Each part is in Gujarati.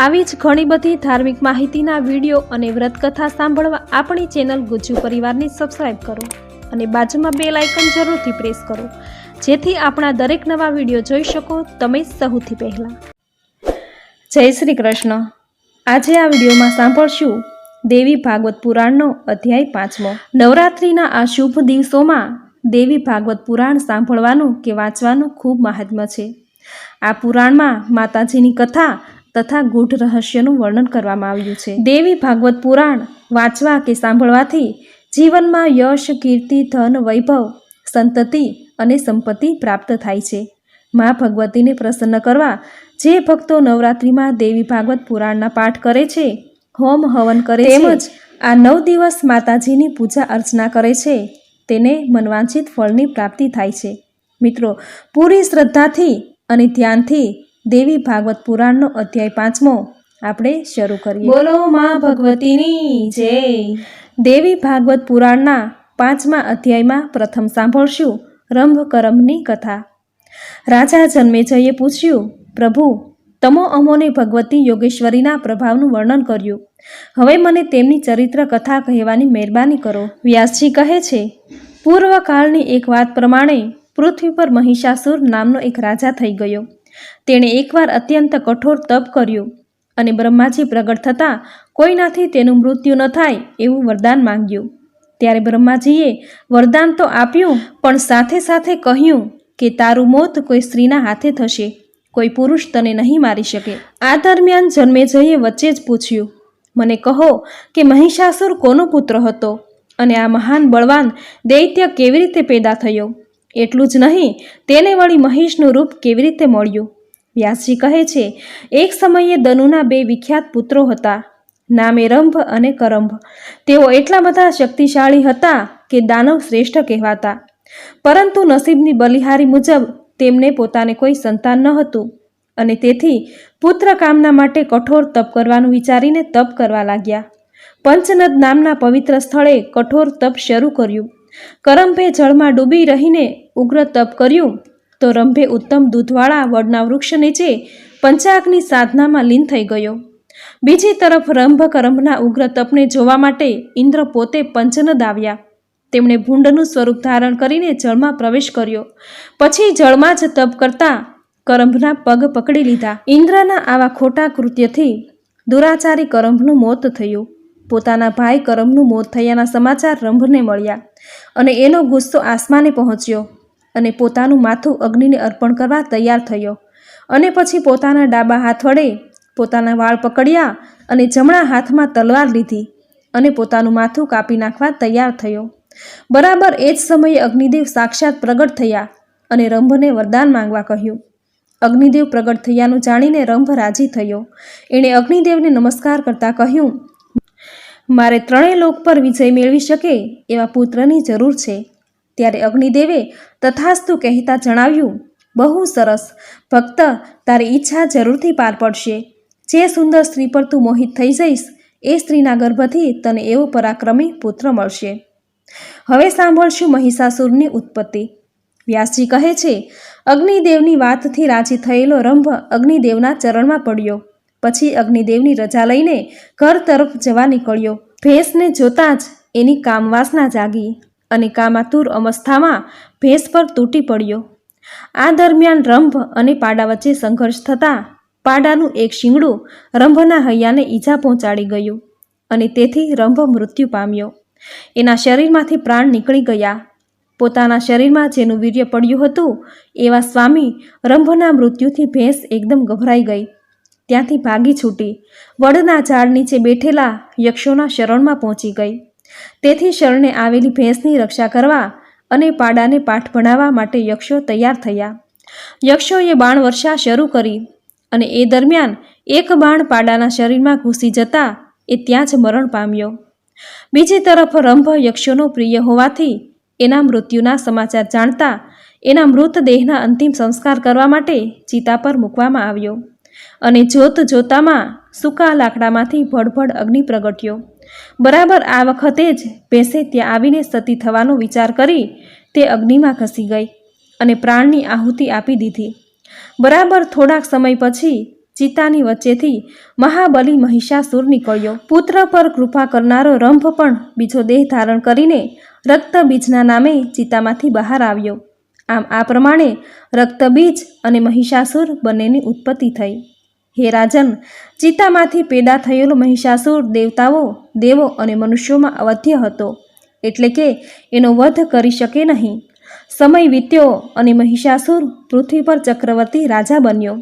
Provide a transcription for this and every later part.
આવી જ ઘણી બધી ધાર્મિક માહિતીના વીડિયો અને વ્રતકથા સાંભળવા આપણી ચેનલ ગુજ્જુ પરિવારને સબસ્ક્રાઈબ કરો અને બાજુમાં બે લાઇકન જરૂરથી પ્રેસ કરો. જેથી આપણા દરેક નવા વીડિયો જોઈ શકો તમે સૌથી પહેલાં. જય શ્રી કૃષ્ણ. આજે આ વિડીયોમાં સાંભળશું દેવી ભાગવત પુરાણનો અધ્યાય પાંચમો. નવરાત્રિના આ શુભ દિવસોમાં દેવી ભાગવત પુરાણ સાંભળવાનું કે વાંચવાનું ખૂબ મહાત્મ્ય છે. આ પુરાણમાં માતાજીની કથા તથા ગૂઢ રહસ્યનું વર્ણન કરવામાં આવ્યું છે. દેવી ભાગવત પુરાણ વાંચવા કે સાંભળવાથી જીવનમાં યશ કીર્તિ ધન વૈભવ સંતતિ અને સંપત્તિ પ્રાપ્ત થાય છે. મા ભગવતીને પ્રસન્ન કરવા જે ભક્તો નવરાત્રિમાં દેવી ભાગવત પુરાણના પાઠ કરે છે હોમ હવન કરે તેમજ આ નવ દિવસ માતાજીની પૂજા અર્ચના કરે છે તેને મનવાંછિત ફળની પ્રાપ્તિ થાય છે. મિત્રો પૂરી શ્રદ્ધાથી અને ધ્યાનથી દેવી ભાગવત પુરાણનો અધ્યાય પાંચમો. આપણે શરૂ કરીએ. બોલો મા ભગવતીની જય. દેવી ભાગવત પુરાણના પાંચમા અધ્યાયમાં પ્રથમ સાંભળશું રંભ કરમની કથા. રાજા જન્મેજયે પૂછ્યું પ્રભુ તમો અમોને ભગવતી યોગેશ્વરીના પ્રભાવનું વર્ણન કર્યું. હવે મને તેમની ચરિત્ર કથા કહેવાની મહેરબાની કરો. વ્યાસજી કહે છે પૂર્વકાળની એક વાત પ્રમાણે પૃથ્વી પર મહિષાસુર નામનો એક રાજા થઈ ગયો. તેણે એકવાર અત્યંત કઠોર તપ કર્યું અને બ્રહ્માજી પ્રગટ થતાં કોઈનાથી તેનું મૃત્યુ ન થાય એવું વરદાન માંગ્યું. ત્યારે બ્રહ્માજીએ વરદાન તો આપ્યું, પણ સાથે સાથે કહ્યું કે તારું મોત કોઈ સ્ત્રીના હાથે થશે, કોઈ પુરુષ તને નહીં મારી શકે. આ દરમિયાન જન્મેજયે વચ્ચે જ પૂછ્યું, મને કહો કે મહિષાસુર કોનો પુત્ર હતો અને આ મહાન બળવાન દૈત્ય કેવી રીતે પેદા થયો? એટલું જ નહીં, તેને વળી મહિષનું રૂપ કેવી રીતે મળ્યું? વ્યાસજી કહે છે, એક સમયે દનુના બે વિખ્યાત પુત્રો હતા. નામે રંભ અને કરંભ. તેઓ એટલા બધા શક્તિશાળી હતા કે દાનવ શ્રેષ્ઠ કહેવાતા. પરંતુ નસીબની બલિહારી મુજબ તેમને પોતાને કોઈ સંતાન ન હતું. અને તેથી પુત્ર કામના માટે કઠોર તપ કરવાનું વિચારીને તપ કરવા લાગ્યા. પંચનદ નામના પવિત્ર સ્થળે કઠોર તપ શરૂ કર્યું. કરંભે જળમાં ડૂબી રહીને ઉગ્ર તપ કર્યું. તો રંભે ઉત્તમ દૂધવાળા વડના વૃક્ષ નીચે પંચાગની સાધનામાં લીન થઈ ગયો. બીજી તરફ રંભ કરંભના ઉગ્ર તપને જોવા માટે ઇન્દ્ર પોતે પંચનદ આવ્યા. તેમણે ભૂંડનું સ્વરૂપ ધારણ કરીને જળમાં પ્રવેશ કર્યો. પછી જળમાં જ તપ કરતા કરંભના પગ પકડી લીધા. ઇન્દ્રના આવા ખોટા કૃત્યથી દુરાચારી કરંભનું મોત થયું. પોતાના ભાઈ કરમનું મોત થયાના સમાચાર રંભને મળ્યા અને એનો ગુસ્સો આસમાને પહોંચ્યો અને પોતાનું માથું અગ્નિને અર્પણ કરવા તૈયાર થયો. અને પછી પોતાના ડાબા હાથ વડે પોતાના વાળ પકડ્યા અને જમણા હાથમાં તલવાર લીધી અને પોતાનું માથું કાપી નાખવા તૈયાર થયો. બરાબર એ જ સમયે અગ્નિદેવ સાક્ષાત પ્રગટ થયા અને રંભને વરદાન માંગવા કહ્યું. અગ્નિદેવ પ્રગટ થયાનું જાણીને રંભ રાજી થયો. એણે અગ્નિદેવને નમસ્કાર કરતા કહ્યું મારે ત્રણેય લોક પર વિજય મેળવી શકે એવા પુત્રની જરૂર છે. ત્યારે અગ્નિદેવે તથાસ્તુ કહેતા જણાવ્યું, બહુ સરસ. ભક્ત, તારી ઈચ્છા જરૂરથી પાર પડશે. જે સુંદર સ્ત્રી પર તું મોહિત થઈ જઈશ, એ સ્ત્રીના ગર્ભથી તને એવો પરાક્રમી પુત્ર મળશે. હવે સાંભળશું મહિષાસુરની ઉત્પત્તિ. વ્યાસજી કહે છે, અગ્નિદેવની વાતથી રાજી થયેલો રંભ અગ્નિદેવના ચરણમાં પડ્યો. પછી અગ્નિદેવની રજા લઈને ઘર તરફ જવા નીકળ્યો. ભેંસને જોતાં જ એની કામવાસના જાગી અને કામાતુર અવસ્થામાં ભેંસ પર તૂટી પડ્યો. આ દરમિયાન રંભ અને પાડા વચ્ચે સંઘર્ષ થતાં પાડાનું એક શિંગડું રંભના હૈયાને ઈજા પહોંચાડી ગયું અને તેથી રંભ મૃત્યુ પામ્યો. એના શરીરમાંથી પ્રાણ નીકળી ગયા. પોતાના શરીરમાં જેનું વીર્ય પડ્યું હતું એવા સ્વામી રંભના મૃત્યુથી ભેંસ એકદમ ગભરાઈ ગઈ. ત્યાંથી ભાગી છૂટી વડના ઝાડ નીચે બેઠેલા યક્ષોના શરણમાં પહોંચી ગઈ. તેથી શરણે આવેલી ભેંસની રક્ષા કરવા અને પાડાને પાઠ ભણાવવા માટે યક્ષો તૈયાર થયા. યક્ષોએ બાણ વર્ષા શરૂ કરી અને એ દરમિયાન એક બાણ પાડાના શરીરમાં ઘૂસી જતા એ ત્યાં જ મરણ પામ્યો. બીજી તરફ રંભ યક્ષોનો પ્રિય હોવાથી એના મૃત્યુના સમાચાર જાણતા એના મૃતદેહના અંતિમ સંસ્કાર કરવા માટે ચિતા પર મૂકવામાં આવ્યો. અને જોત જોતામાં સૂકા લાકડામાંથી ભડભડ અગ્નિ પ્રગટ્યો. બરાબર આ વખતે જ ભેંસે ત્યાં આવીને સતી થવાનો વિચાર કરી તે અગ્નિમાં ઘસી ગઈ અને પ્રાણની આહુતિ આપી દીધી. બરાબર થોડાક સમય પછી ચિતાની વચ્ચેથી મહાબલી મહિષાસુર નીકળ્યો. પુત્ર પર કૃપા કરનારો રંભ પણ બીજો દેહ ધારણ કરીને રક્તબીજના નામે ચિતામાંથી બહાર આવ્યો. આમ આ પ્રમાણે રક્તબીજ અને મહિષાસુર બંનેની ઉત્પત્તિ થઈ. હે રાજન ચિતામાંથી પેદા થયેલો મહિષાસુર દેવતાઓ, દેવો અને મનુષ્યોમાં અવધ્ય હતો, એટલે કે એનો વધ કરી શકે નહીં. સમય વીત્યો અને મહિષાસુર પૃથ્વી પર ચક્રવર્તી રાજા બન્યો.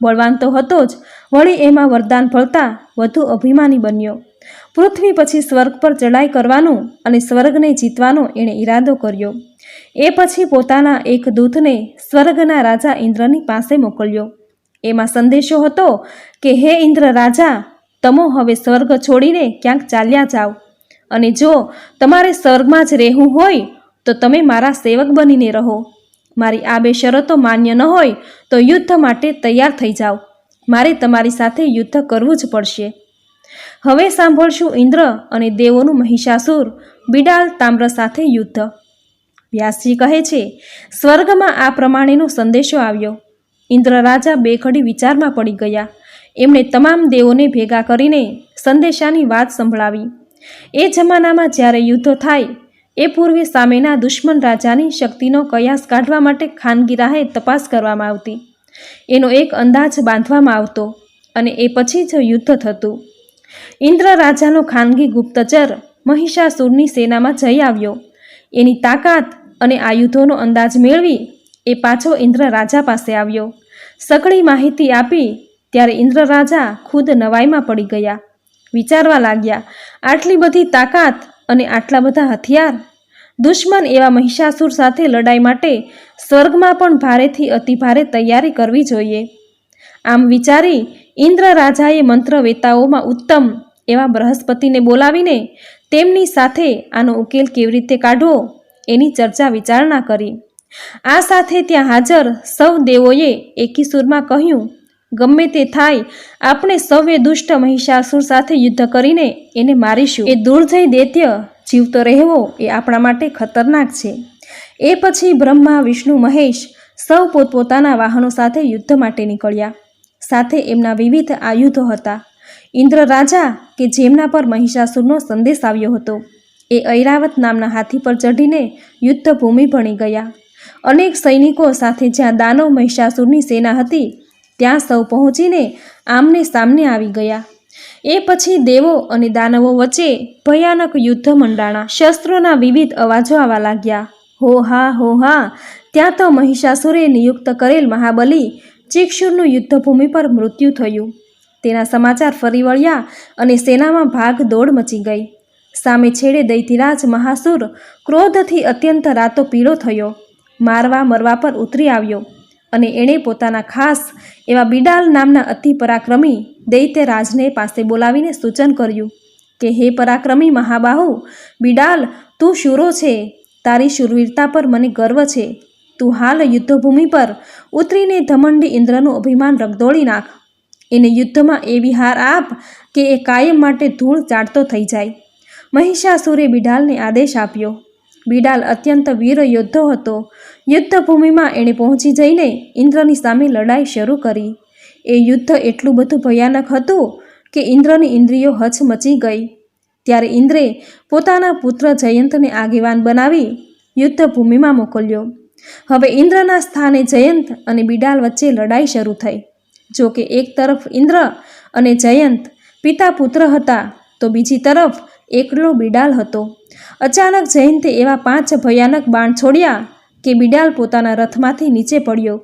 બળવાન તો હતો જ, વળી એમાં વરદાન ફળતા વધુ અભિમાની બન્યો. પૃથ્વી પછી સ્વર્ગ પર ચડાઈ કરવાનું અને સ્વર્ગને જીતવાનો એણે ઈરાદો કર્યો. એ પછી પોતાના એક દૂતને સ્વર્ગના રાજા ઇન્દ્રની પાસે મોકલ્યો. એમાં સંદેશો હતો કે, હે ઇન્દ્ર રાજા, તમો હવે સ્વર્ગ છોડીને ક્યાંક ચાલ્યા જાઓ. અને જો તમારે સ્વર્ગમાં જ રહેવું હોય, તો તમે મારા સેવક બનીને રહો. મારી આ બે શરતો માન્ય ન હોય, તો યુદ્ધ માટે તૈયાર થઈ જાઓ. મારે તમારી સાથે યુદ્ધ કરવું જ પડશે. હવે સાંભળશું ઇન્દ્ર અને દેવોનું મહિષાસુર, બિડાલ, તામ્ર સાથે યુદ્ધ. વ્યાસજી કહે છે, સ્વર્ગમાં આ પ્રમાણેનો સંદેશો આવ્યો. ઇન્દ્રરાજા બેઘડી વિચારમાં પડી ગયા. એમણે તમામ દેવોને ભેગા કરીને સંદેશાની વાત સંભળાવી. એ જમાનામાં જ્યારે યુદ્ધો થાય, એ પૂર્વે સામેના દુશ્મન રાજાની શક્તિનો કયાસ કાઢવા માટે ખાનગી રાહે તપાસ કરવામાં આવતી. એનો એક અંદાજ બાંધવામાં આવતો અને એ પછી જ યુદ્ધ થતું. ઇન્દ્ર રાજાનો ખાનગી ગુપ્તચર મહિષાસુરની સેનામાં જઈ આવ્યો. એની તાકાત અને આયુધોનો અંદાજ મેળવી એ પાછો ઇન્દ્ર રાજા પાસે આવ્યો. સઘળી માહિતી આપી ત્યારે ઇન્દ્ર રાજા ખુદ નવાઈમાં પડી ગયા. વિચારવા લાગ્યા, આટલી બધી તાકાત અને આટલા બધા હથિયાર? દુશ્મન એવા મહિષાસુર સાથે લડાઈ માટે સ્વર્ગમાં પણ ભારેથી અતિભારે તૈયારી કરવી જોઈએ. આમ વિચારી ઇન્દ્ર રાજાએ મંત્રવેતાઓમાં ઉત્તમ એવા બૃહસ્પતિને બોલાવીને તેમની સાથે આનો ઉકેલ કેવી રીતે કાઢવો? એની ચર્ચા વિચારણા કરી. આ સાથે ત્યાં હાજર સૌ દેવોએ એકી કહ્યું, ગમે તે થાય, આપણે સૌએ દુષ્ટ મહિષાસુર સાથે યુદ્ધ કરીને એને મારીશું. એ દુર્જય દૈત્ય જીવતો રહેવો એ આપણા માટે ખતરનાક છે. એ પછી બ્રહ્મા, વિષ્ણુ, મહેશ સૌ પોતપોતાના વાહનો સાથે યુદ્ધ માટે નીકળ્યા. સાથે એમના વિવિધ આયુધો હતા. ઇન્દ્ર રાજા કે જેમના પર મહિષાસુરનો સંદેશ આવ્યો હતો. એ ઐરાવત નામના હાથી પર ચઢીને યુદ્ધભૂમિ ભણી ગયા. અનેક સૈનિકો સાથે જ્યાં દાનવ મહિષાસુરની સેના હતી, ત્યાં સૌ પહોંચીને આમને સામને આવી ગયા. એ પછી દેવો અને દાનવો વચ્ચે ભયાનક યુદ્ધ મંડાણા શસ્ત્રોના વિવિધ અવાજો આવવા લાગ્યા. હો હા હો હા, ત્યાં તો મહિષાસુરે નિયુક્ત કરેલ મહાબલી ચિક્ષુરનું યુદ્ધભૂમિ પર મૃત્યુ થયું. તેના સમાચાર ફરી વળ્યા અને સેનામાં ભાગ દોડ મચી ગઈ. સામે છેડે દૈતિરાજ મહાસુર ક્રોધથી અત્યંત રાતો પીળો થયો. મારવા મરવા પર ઉતરી આવ્યો અને એણે પોતાના ખાસ એવા બિડાલ નામના અતિ પરાક્રમી દૈત્યરાજને પાસે બોલાવીને સૂચન કર્યું કે, હે પરાક્રમી મહાબાહુ, બિડાલ, તું શૂરો છે. તારી શૂરવીરતા પર મને ગર્વ છે. તું હાલ યુદ્ધભૂમિ પર ઉતરીને ધમંડી ઇન્દ્રનું અભિમાન રગદોળી નાખ. એને યુદ્ધમાં એવી હાર આપ કે એ કાયમ માટે ધૂળ ચાટતો થઈ જાય. મહિષાસુરે બિડાલને આદેશ આપ્યો. બિડાલ અત્યંત વીર યોદ્ધો હતો. યુદ્ધભૂમિમાં એણે પહોંચી જઈને ઇન્દ્રની સામે લડાઈ શરૂ કરી. એ યુદ્ધ એટલું બધું ભયાનક હતું કે ઇન્દ્રની ઇન્દ્રિયો હચમચી ગઈ. ત્યારે ઇન્દ્રે પોતાના પુત્ર જયંતને આગેવાન બનાવી યુદ્ધભૂમિમાં મોકલ્યો. હવે ઇન્દ્રના સ્થાને જયંત અને બિડાલ વચ્ચે લડાઈ શરૂ થઈ. જો કે એક તરફ ઇન્દ્ર અને જયંત પિતા પુત્ર હતા, તો બીજી તરફ એકલો બિડાલ હતો. અચાનક જયંતે એવા પાંચ ભયાનક બાણ છોડ્યા કે બિડાલ પોતાના રથમાંથી નીચે પડ્યો.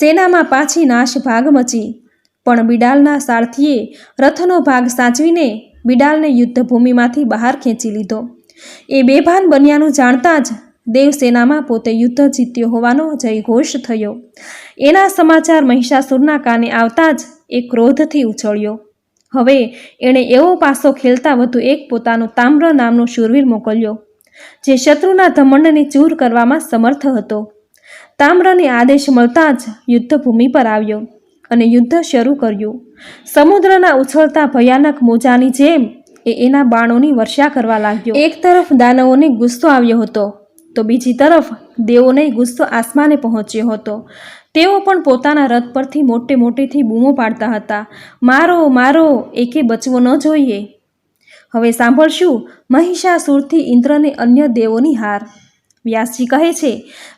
સેનામાં પાછી નાશ ભાગ મચી. પણ બિડાલના સારથીએ રથનો ભાગ સાચવીને બિડાલને યુદ્ધભૂમિમાંથી બહાર ખેંચી લીધો. એ બેભાન બન્યાનું જાણતા જ દેવસેનામાં પોતે યુદ્ધ જીત્યો હોવાનો જયઘોષ થયો. એના સમાચાર મહિષાસુરના કાને આવતા જ એ ક્રોધથી ઉછળ્યો. હવે એણે એવો પાસો ખેલતા વધુ એક પોતાનો તામ્ર નામનો શૂરવીર મોકલ્યો, જે શત્રુના ધમંડને ચૂર કરવામાં સમર્થ હતો. તામ્રને આદેશ મળતા જ યુદ્ધભૂમિ પર આવ્યો અને યુદ્ધ શરૂ કર્યું. સમુદ્રના ઉછળતા ભયાનક મોજાની જેમ એ એના બાણોની વર્ષા કરવા લાગ્યો. એક તરફ દાનવોને ગુસ્સો આવ્યો હતો તો બીજી તરફ દેવોને ગુસ્સો આસમાને પહોંચ્યો હતો. તેઓ પણ પોતાના રથ પરથી મોટે મોટેથી બૂમો પાડતા હતા. મારો મારો, એકે બચવો ન જોઈએ. હવે સાંભળશું, મહિષાસુરથી ઇન્દ્રને અન્ય દેવોની હાર. વ્યાસજી કહે છે,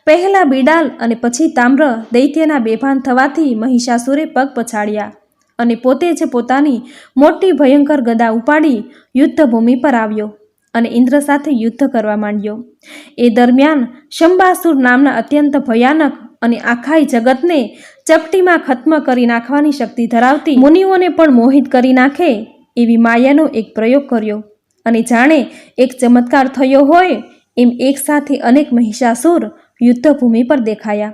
પહેલા બિડાલ અને પછી તામ્ર દૈત્યના બેભાન થવાથી મહિષાસુરે પગ પછાડ્યા અને પોતે જ પોતાની મોટી ભયંકર ગદા ઉપાડી યુદ્ધભૂમિ પર આવ્યો. અને ઇન્દ્ર સાથે યુદ્ધ કરવા માંડ્યો. એ દરમિયાન શંબાસુર નામના અત્યંત ભયાનક અને આખાઈ જગતને ચપટીમાં ખત્મ કરી નાખવાની શક્તિ ધરાવતી મુનિઓને પણ મોહિત કરી નાખે એવી માયાનો એક પ્રયોગ કર્યો. અને જાણે એક ચમત્કાર થયો હોય એમ એકસાથે અનેક મહિષાસુર યુદ્ધભૂમિ પર દેખાયા.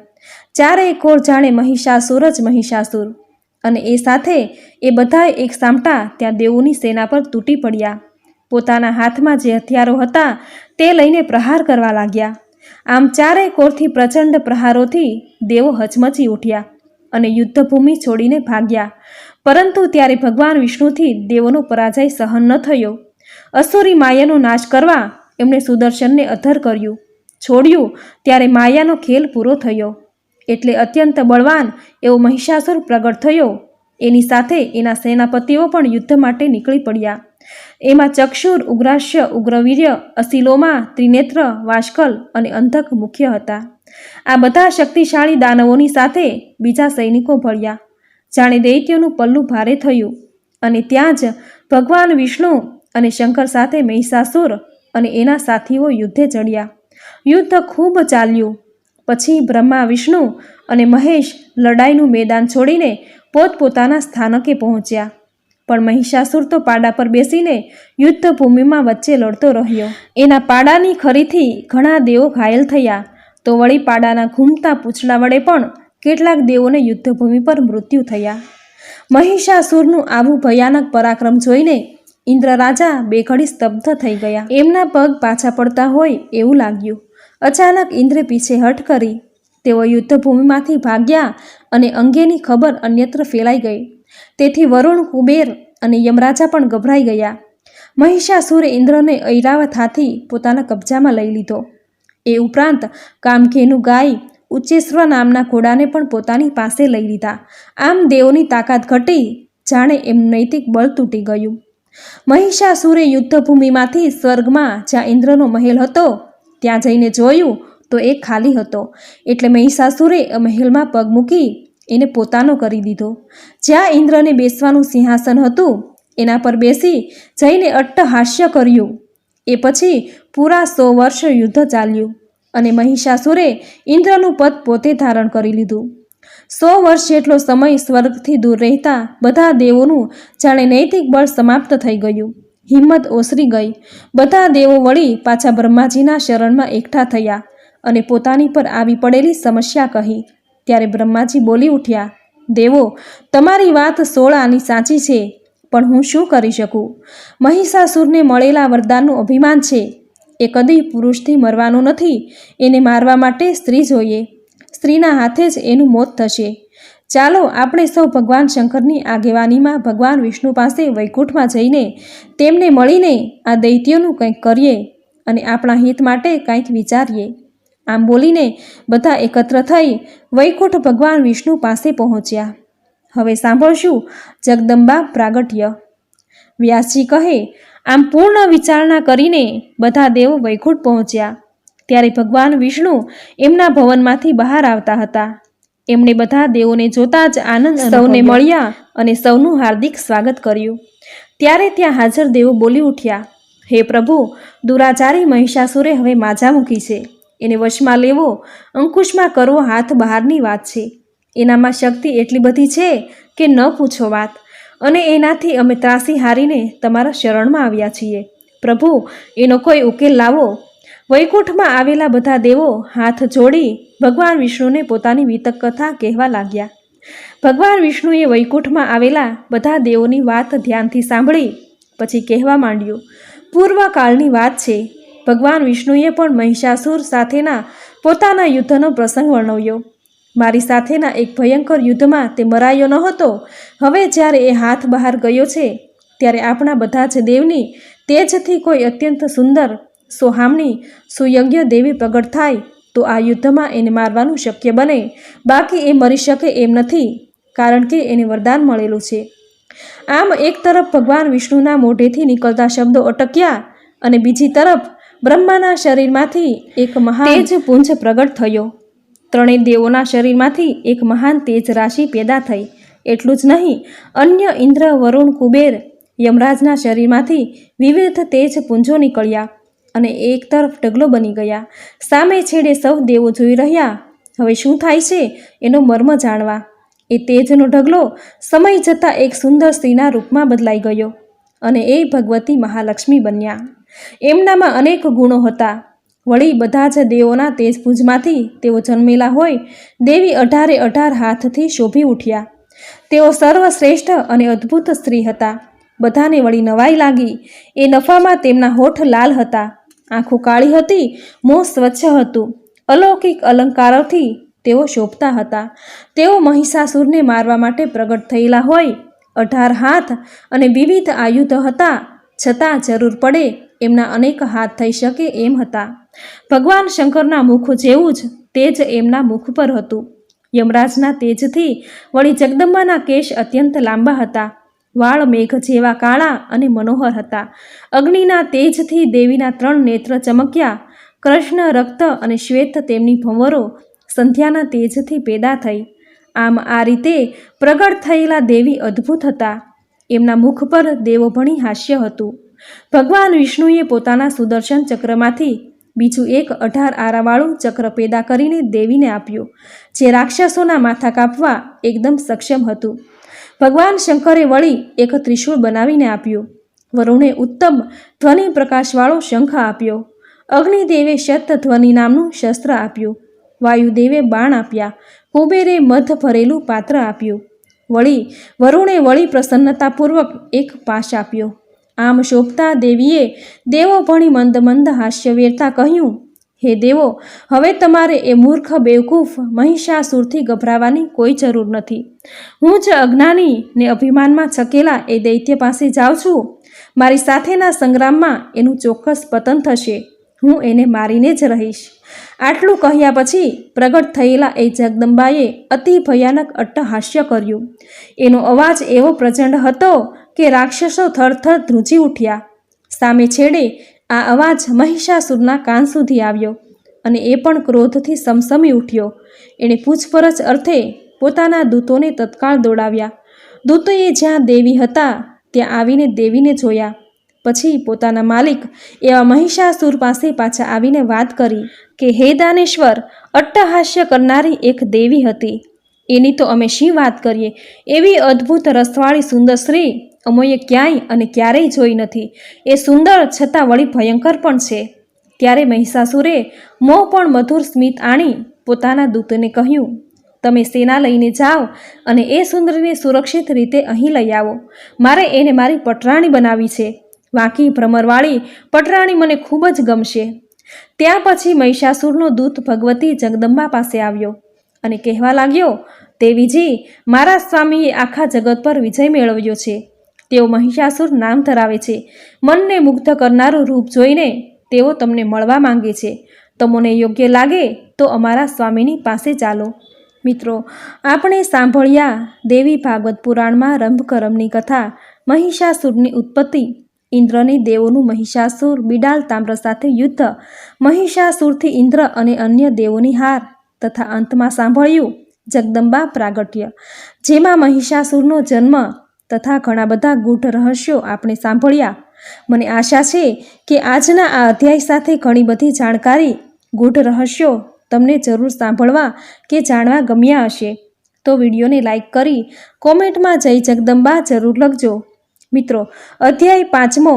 ચારેય કોર જાણે મહિષાસુર જ મહિષાસુર. અને એ સાથે એ બધાએ એક સામટા ત્યાં દેવોની સેના પર તૂટી પડ્યા. પોતાના હાથમાં જે હથિયારો હતા તે લઈને પ્રહાર કરવા લાગ્યા. આમ ચારેય કોરથી પ્રચંડ પ્રહારોથી દેવો હચમચી ઉઠ્યા અને યુદ્ધભૂમિ છોડીને ભાગ્યા. પરંતુ ત્યારે ભગવાન વિષ્ણુથી દેવોનો પરાજય સહન ન થયો. અસુરી માયાનો નાશ કરવા એમણે સુદર્શનને અધર કર્યું. છોડ્યું ત્યારે માયાનો ખેલ પૂરો થયો. એટલે અત્યંત બળવાન એવો મહિષાસુર પ્રગટ થયો. એની સાથે એના સેનાપતિઓ પણ યુદ્ધ માટે નીકળી પડ્યા. એમાં ચક્ષુર, ઉગ્રાસ્ય, ઉગ્રવીર્ય, અસિલોમા ત્રિનેત્ર, વાષ્કલ અને અંધક મુખ્ય હતા. આ બધા શક્તિશાળી દાનવોની સાથે બીજા સૈનિકો ભળ્યા. જાણે દૈત્યોનું પલ્લું ભારે થયું અને ત્યાં જ ભગવાન વિષ્ણુ અને શંકર સાથે મહિષાસુર અને એના સાથીઓ યુદ્ધે ચડ્યા યુદ્ધ ખૂબ ચાલ્યું. પછી બ્રહ્મા વિષ્ણુ અને મહેશ લડાઈનું મેદાન છોડીને પોતપોતાના સ્થાનકે પહોંચ્યા. પણ મહિષાસુર તો પાડા પર બેસીને યુદ્ધભૂમિમાં વચ્ચે લડતો રહ્યો. એના પાડાની ખરીથી ઘણા દેવો ઘાયલ થયા. તો વળી પાડાના ઘૂમતા પૂંછડા વડે પણ કેટલાક દેવોને યુદ્ધભૂમિ પર મૃત્યુ થયા. મહિષાસુરનું આવું ભયાનક પરાક્રમ જોઈને ઇન્દ્ર રાજા બે ઘડી સ્તબ્ધ થઈ ગયા. એમના પગ પાછા પડતા હોય એવું લાગ્યું. અચાનક ઇન્દ્રે પીછેહટ કરી. તેઓ યુદ્ધભૂમિમાંથી ભાગ્યા અને અંગેની ખબર અન્યત્ર ફેલાઈ ગઈ. તેથી વરુણ, કુબેર અને યમરાજા પણ ગભરાઈ ગયા. મહિષાસુરે ઇન્દ્રને ઐરાવત હાથી પોતાના કબજામાં લઈ લીધો. એ ઉપરાંત કામખેનું ગાય ઉચ્ચેશ્વર નામના ઘોડાને પણ પોતાની પાસે લઈ લીધા. આમ દેવોની તાકાત ઘટી જાણે એમ નૈતિક બળ તૂટી ગયું. મહિષાસુરે યુદ્ધભૂમિમાંથી સ્વર્ગમાં જ્યાં ઇન્દ્રનો મહેલ હતો, ત્યાં જઈને જોયું તો એ ખાલી હતો. એટલે મહિષાસુરે મહેલમાં પગ મૂકી એને પોતાનો કરી દીધો. જ્યાં ઇન્દ્રને બેસવાનું સિંહાસન હતું, એના પર બેસી જઈને અટ્ટહાસ્ય કર્યું. એ પછી પૂરા સો વર્ષ યુદ્ધ ચાલ્યું અને મહિષાસુરે ઇન્દ્રનું પદ પોતે ધારણ કરી લીધું. સો વર્ષ જેટલો સમય સ્વર્ગથી દૂર રહેતા બધા દેવોનું જાણે નૈતિક બળ સમાપ્ત થઈ ગયું. હિંમત ઓસરી ગઈ. બધા દેવો વળી પાછા બ્રહ્માજીના શરણમાં એકઠા થયા અને પોતાની પર આવી પડેલી સમસ્યા કહી ત્યારે બ્રહ્માજી બોલી ઉઠ્યા, દેવો, તમારી વાત સોળ આની સાચી છે, પણ હું શું કરી શકું? મહિષાસુરને મળેલા વરદાનનું અભિમાન છે. એ કદી પુરુષથી મરવાનું નથી. એને મારવા માટે સ્ત્રી જોઈએ. સ્ત્રીના હાથે જ એનું મોત થશે. ચાલો આપણે સૌ ભગવાન શંકરની આગેવાનીમાં ભગવાન વિષ્ણુ પાસે વૈકુંઠમાં જઈને તેમને મળીને આ દૈત્યોનું કંઈક કરીએ અને આપણા હિત માટે કંઈક વિચારીએ. આમ બોલીને બધા એકત્ર થઈ વૈકુંઠ ભગવાન વિષ્ણુ પાસે પહોંચ્યા. હવે સાંભળશું જગદંબા પ્રાગટ્ય. વ્યાસજી કહે આમ પૂર્ણ વિચારણા કરીને બધા દેવો વૈકુંઠ પહોંચ્યા. ત્યારે ભગવાન વિષ્ણુ એમના ભવનમાંથી બહાર આવતા હતા. એમણે બધા દેવોને જોતા જ આનંદ સૌને મળ્યા અને સૌનું હાર્દિક સ્વાગત કર્યું. ત્યારે ત્યાં હાજર દેવો બોલી ઉઠ્યા હે પ્રભુ દુરાચારી મહિષાસુરે હવે માજા મૂકી છે. એને વશમાં લેવો, અંકુશમાં કરવો હાથ બહારની વાત છે. એનામાં શક્તિ એટલી બધી છે કે ન પૂછો વાત. અને એનાથી અમે ત્રાસી હારીને તમારા શરણમાં આવ્યા છીએ. પ્રભુ, એનો કોઈ ઉકેલ લાવો. વૈકુંઠમાં આવેલા બધા દેવો હાથ જોડી ભગવાન વિષ્ણુને પોતાની વિતક કથા કહેવા લાગ્યા. ભગવાન વિષ્ણુએ વૈકુંઠમાં આવેલા બધા દેવોની વાત ધ્યાનથી સાંભળી, પછી કહેવા માંડ્યું, પૂર્વકાળની વાત છે. ભગવાન વિષ્ણુએ પણ મહિષાસુર સાથેના પોતાના યુદ્ધનો પ્રસંગ વર્ણવ્યો. મારી સાથેના એક ભયંકર યુદ્ધમાં તે મરાયો ન હતો હવે જ્યારે એ હાથ બહાર ગયો છે, ત્યારે આપણા બધા જ દેવની તેજથી કોઈ અત્યંત સુંદર, સોહામણી સુયજ્ઞ દેવી પ્રગટ થાય, તો આ યુદ્ધમાં એને મારવાનું શક્ય બને. બાકી એ મરી શકે એમ નથી, કારણ કે એને વરદાન મળેલું છે. આમ એક તરફ ભગવાન વિષ્ણુના મોઢેથી નીકળતા શબ્દો અટક્યા અને બીજી તરફ બ્રહ્માના શરીરમાંથી એક મહાન તેજ પુંજ પ્રગટ થયો. ત્રણેય દેવોના શરીરમાંથી એક મહાન તેજ રાશિ પેદા થઈ. એટલું જ નહીં, અન્ય ઇન્દ્ર, વરુણ, કુબેર, યમરાજના શરીરમાંથી વિવિધ તેજ પુંજો નીકળ્યા અને એક તરફ ઢગલો બની ગયા. સામે છેડે સૌ દેવો જોઈ રહ્યા. હવે શું થાય છે એનો મર્મ જાણવા. એ તેજનો ઢગલો સમય જતાં એક સુંદર સ્ત્રીના રૂપમાં બદલાઈ ગયો અને એ ભગવતી મહાલક્ષ્મી બન્યા. એમનામાં અનેક ગુણો હતા. વળી બધા જ દેવોના તેજભુજમાંથી તેઓ જન્મેલા હોય દેવી અઢારે અઢાર હાથથી શોભી ઉઠ્યા. તેઓ સર્વશ્રેષ્ઠ અને અદ્ભુત સ્ત્રી હતા. બધાને વળી નવાઈ લાગી. એ નફામાં તેમના હોઠ લાલ હતા. આંખો કાળી હતી, મોં સ્વચ્છ હતું. અલૌકિક અલંકારોથી તેઓ શોભતા હતા. તેઓ મહિષાસુરને મારવા માટે પ્રગટ થયેલા હોય. અઢાર હાથ અને વિવિધ આયુધ હતા. છતાં જરૂર પડે એમના અનેક હાથ થઈ શકે એમ હતા. ભગવાન શંકરના મુખ જેવું જ તેજ એમના મુખ પર હતું. યમરાજના તેજથી વળી જગદંબાના કેશ અત્યંત લાંબા હતા. વાળ મેઘ જેવા કાળા અને મનોહર હતા. અગ્નિના તેજથી દેવીના ત્રણ નેત્ર ચમક્યા. કૃષ્ણ, રક્ત અને શ્વેત તેમની ભંવરો સંધ્યાના તેજથી પેદા થઈ. આમ આ રીતે પ્રગટ થયેલા દેવી અદ્ભુત હતા. એમના મુખ પર દેવોભણી હાસ્ય હતું. ભગવાન વિષ્ણુએ પોતાના સુદર્શન ચક્રમાંથી બીજું એક અઢાર આરાવાળું ચક્ર પેદા કરીને દેવીને આપ્યું, જે રાક્ષસોના માથા કાપવા એકદમ સક્ષમ હતું. ભગવાન શંકરે વળી એક ત્રિશૂળ બનાવીને આપ્યું. વરુણે ઉત્તમ ધ્વનિ પ્રકાશવાળો શંખ આપ્યો. અગ્નિદેવે શત ધ્વનિ નામનું શસ્ત્ર આપ્યું. વાયુદેવે બાણ આપ્યા. કુબેરે મધ ભરેલું પાત્ર આપ્યું. વળી વરુણે વળી પ્રસન્નતાપૂર્વક એક પાશ આપ્યો. આમ શોભતા દેવીએ દેવો ભણી મંદ મંદ હાસ્ય વેરતા કહ્યું, હે દેવો, હવે તમારે એ મૂર્ખ બેવકૂફ મહિષાસુરથી ગભરાવાની કોઈ જરૂર નથી. હું જ અજ્ઞાની ને અભિમાનમાં છકેલા એ દૈત્ય પાસે જાઉં છું. મારી સાથેના સંગ્રામમાં એનું ચોક્કસ પતન થશે. હું એને મારીને જ રહીશ. આટલું કહ્યા પછી પ્રગટ થયેલા એ જગદંબાએ અતિ ભયાનક અટ્ટહાસ્ય કર્યું. એનો અવાજ એવો પ્રચંડ હતો કે રાક્ષસો થરથર ધ્રુજી ઉઠ્યા. સામે છેડે આ અવાજ મહિષાસુરના કાન સુધી આવ્યો અને એ પણ ક્રોધથી સમસમી ઉઠ્યો. એણે પૂછપરછ અર્થે પોતાના દૂતોને તત્કાળ દોડાવ્યા. દૂતોએ જ્યાં દેવી હતા ત્યાં આવીને દેવીને જોયા. પછી પોતાના માલિક એવા મહિષાસુર પાસે પાછા આવીને વાત કરી કે, હે દાનેશ્વર, અટ્ટહાસ્ય કરનારી એક દેવી હતી. એની તો અમે શી વાત કરીએ? એવી અદ્ભુત રસવાળી સુંદર સ્ત્રી અમોએ ક્યાંય અને ક્યારેય જોઈ નથી. એ સુંદર છતાં વળી ભયંકર પણ છે. ત્યારે મહિષાસુરે મોં પણ મધુર સ્મિત આણી પોતાના દૂતને કહ્યું, તમે સેના લઈને જાઓ અને એ સુંદરીને સુરક્ષિત રીતે અહીં લઈ આવો. મારે એને મારી પટરાણી બનાવી છે. વાંકી ભ્રમરવાળી પટરાણી મને ખૂબ જ ગમશે. ત્યાં પછી મહિષાસુરનો દૂત ભગવતી જગદંબા પાસે આવ્યો અને કહેવા લાગ્યો, દેવીજી, મારા સ્વામીએ આખા જગત પર વિજય મેળવ્યો છે. તેઓ મહિષાસુર નામ ધરાવે છે. મનને મુગ્ધ કરનારું રૂપ જોઈને તેઓ તમને મળવા માંગે છે. તમને યોગ્ય લાગે તો અમારા સ્વામીની પાસે ચાલો. મિત્રો, આપણે સાંભળ્યા દેવી ભાગવત પુરાણમાં રંભકરમની કથા મહિષાસુરની ઉત્પત્તિ ઇન્દ્રની દેવોનું મહિષાસુર બિડાલ તામ્ર સાથે યુદ્ધ. મહિષાસુરથી ઇન્દ્ર અને અન્ય દેવોની હાર તથા અંતમાં સાંભળ્યું જગદંબા પ્રાગટ્ય. જેમાં મહિષાસુરનો જન્મ તથા ઘણા બધા ગૂઢ રહસ્યો આપણે સાંભળ્યા. મને આશા છે કે આજના આ અધ્યાય સાથે ઘણી બધી જાણકારી, ગૂઢ રહસ્યો તમને જરૂર સાંભળવા કે જાણવા ગમ્યા હશે. તો વિડીયોને લાઇક કરી કોમેન્ટમાં જય જગદંબા જરૂર લખજો. મિત્રો, અધ્યાય પાંચમો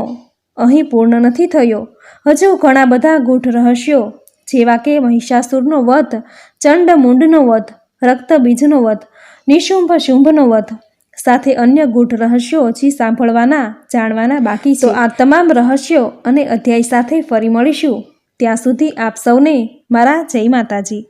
અહીં પૂર્ણ નથી થયો. હજુ ઘણા બધા ગૂઢ રહસ્યો, જેવા કે મહિષાસુરનો વધ ચંડમુંડનો વધ, રક્તબીજનો વધ, નિશુંભ શુંભનો વધ, સાથે અન્ય ગૂઢ રહસ્યો હજી સાંભળવાના, જાણવાના બાકી છે. આ તમામ રહસ્યો અને અધ્યાય સાથે ફરી મળીશું. ત્યાં સુધી આપ સૌને મારા જય માતાજી.